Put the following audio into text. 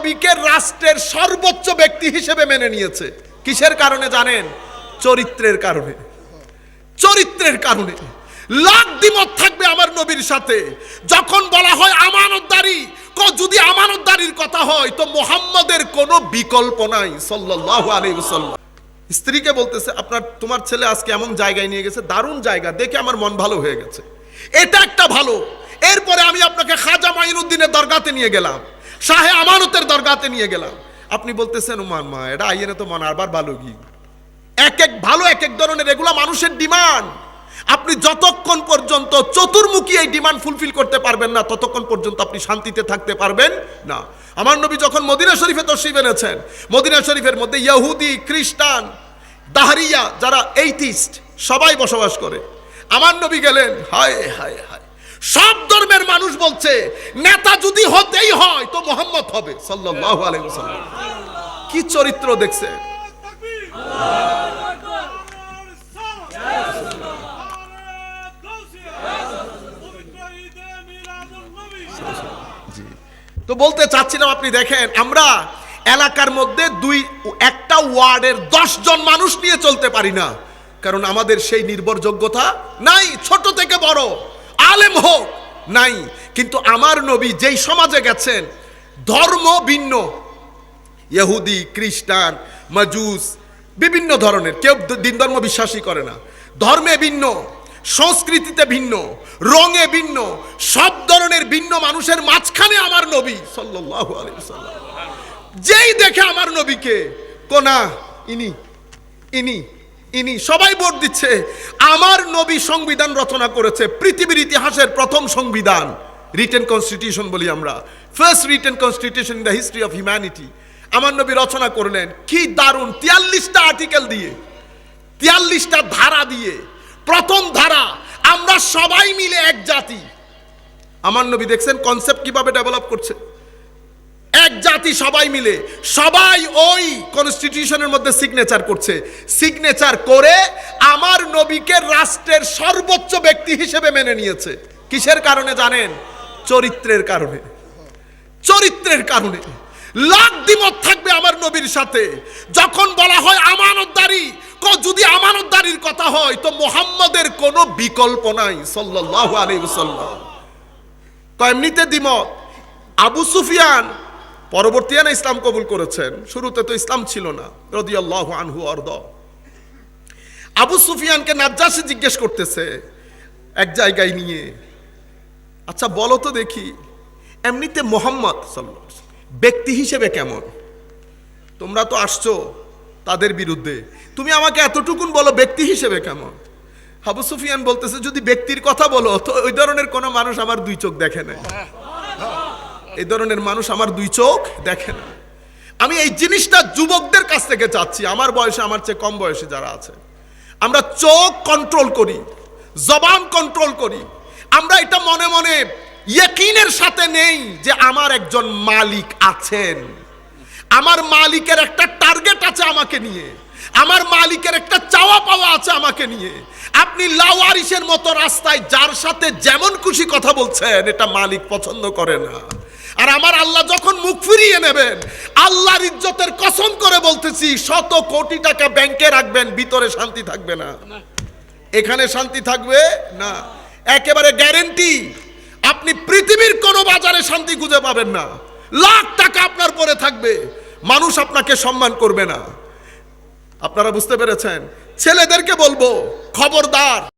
নবীকে রাষ্ট্রের সর্বোচ্চ ব্যক্তি হিসেবে মেনে নিয়েছে। কিসের কারণে জানেন? চরিত্রের কারণে। চরিত্রের কারণে। লাখ দ্বিমত থাকবে আমার নবীর সাথে। যখন বলা হয় আমানতদারি, ক- যদি আমানতদারির কথা হয়, তো মোহাম্মদের কোনো বিকল্প নাই, সাল্লাল্লাহু আলাইহি ওয়াসাল্লাম। স্ত্রীকে বলতেছে, আপনার, তোমার ছেলে আজকে এমন জায়গায় নিয়ে গেছে, দারুণ জায়গা, দেখে আমার মন ভালো হয়ে গেছে। এটা একটা ভালো। এরপরে আমি আপনাকে খাজা মাইনুদ্দিনের দরগাতে নিয়ে গেলাম। শাহে আমানতের দরগাতে নিয়ে গেলাম। আপনি বলতেছেন, উমান মা, এটা আইয়েনে তো মন আরবার ভালো কি? এক এক ভালো, এক এক ধরনের, এগুলো মানুষের ডিমান্ড। আপনি যতক্ষণ পর্যন্ত চতুর্মুখী এই ডিমান্ড ফুলফিল করতে পারবেন না, ততক্ষণ পর্যন্ত আপনি শান্তিতে থাকতে পারবেন না। আমার নবী যখন মদিনা শরীফে তশরিফ এনেছেন, মদিনা শরীফের মধ্যে ইহুদি, খ্রিস্টান, দাহরিয়া, যারা এইথিস্ট সবাই বসবাস করে। আমার নবী গেলেন, হায় হায় হায়। সব ধর্মের মানুষ বলছে, নেতা যদি হতেই হয় তো মোহাম্মদ হবে, সাল্লাল্লাহু আলাইহি ওয়াসাল্লাম। কি চরিত্র দেখছে? তো বলতে চাচ্ছিলাম আপনি দেখেন, আমরা এলাকার মধ্যে দুই, একটা ওয়ার্ডের জন মানুষ নিয়ে চলতে পারি না, কারণ আমাদের সেই নির্ভরযোগ্যতা নাই, ছোট থেকে বড়। আলেম হোক, নাই। কিন্তু আমার নবী যেই সমাজে গেছেন, ধর্ম ভিন্ন। ইহুদি, খ্রিস্টান, মাজুস, বিভিন্ন ধরনের, কেউ দিন ধর্ম বিশ্বাসই করে না। ধর্মে ভিন্ন, সংস্কৃতিতে ভিন্ন, রঙে ভিন্ন, সব ধরনের ভিন্ন মানুষের মাঝখানে আমার নবী সাল্লাল্লাহু ওয়াসাল্লাম। যেই দেখে আমার নবীকে কোনা ইনি ইনি ইনি সবাই ভোট দিচ্ছে। আমার নবী সংবিধান রচনা করেছে, পৃথিবীর ইতিহাসের প্রথম সংবিধান। রিটেন কনস্টিটিউশন বলি আমরা। First written constitution in the history of humanity আমার নবী রচনা করলেন, কি দারুণ, তিয়াল্লিশটা আর্টিকেল দিয়ে। তিয়াল্লিশটা ধারা দিয়ে। প্রথম ধারা, আমরা সবাই মিলে এক জাতি। আমার নবী দেখছেন কনসেপ্ট কীভাবে ডেভেলপ করছে। জাতি সবাই মিলে, সবাই ওই কনস্টিটিউশনের মধ্যে সিগনেচার করছে। সিগনেচার করে আমার নবীকে রাষ্ট্রের সর্বোচ্চ ব্যক্তি হিসেবে মেনে নিয়েছে। কিসের কারণে জানেন? চরিত্রের কারণে। চরিত্রের কারণে। লাখ দ্বিমত থাকবে আমার নবীর সাথে। যখন বলা হয় আমানতদারি যদি আমানতদারির কথা হয়, তো মোহাম্মদের কোনো বিকল্প নাই, সাল্লাল্লাহু আলাইহি ওয়াসাল্লাম। তো এমনিতে দ্বিমত। আবু সুফিয়ান পরবর্তীয়ানে ইসলাম কবুল করেছেন। শুরুতে তো ইসলাম ছিল না, রদিয়াল্লাহু আনহু অর্দ আবু সুফিয়ানকে নাজ্জাসী জিজ্ঞেস করতেছে, এক জায়গায় নিয়ে আচ্ছা বলো তো দেখি, এমনিতে মোহাম্মদ ব্যক্তি হিসেবে কেমন? তোমরা তো আসছো তাদের বিরুদ্ধে, তুমি আমাকে এতটুকুন বলো ব্যক্তি হিসেবে কেমন? আবু সুফিয়ান বলতেছে, যদি ব্যক্তির কথা বলো, তো ওই ধরনের কোনো মানুষ আমার দুই চোখ দেখে না। এই ধরনের মানুষ আমার দুই চোখ দেখে না আমি এই জিনিসটা যুবকদের কাছ থেকে চাচ্ছি, আমার বয়সে, আমার চেয়ে কম বয়সে যারা আছে। আমরা চোখ কন্ট্রোল করি, জবান কন্ট্রোল করি। আমরা এটা মনে মনে ইয়কিনের সাথে নেই যে আমার একজন মালিক আছেন। আমার মালিকের একটা টার্গেট আছে আমাকে নিয়ে। আমার মালিকের একটা চাওয়া পাওয়া আছে আমাকে নিয়ে। আপনি লাওয়ারিসের মতো রাস্তায় যার সাথে যেমন খুশি কথা বলছেন, এটা মালিক পছন্দ করে না। আর আমার আল্লাহ যখন মুখ ফিরিয়ে নেবেন, আল্লাহর ইজ্জতের কসম করে বলতেছি, শত কোটি টাকা ব্যাংকে রাখবেন, ভিতরে শান্তি থাকবে না। এখানে শান্তি থাকবে না। একেবারে গ্যারেন্টি আপনি পৃথিবীর কোনো বাজারে শান্তি খুঁজে পাবেন না। লাখ টাকা আপনার পরে থাকবে। মানুষ আপনাকে সম্মান করবে না। আপনারা বুঝতে পেরেছেন? ছেলেদেরকে বলব, খবরদার।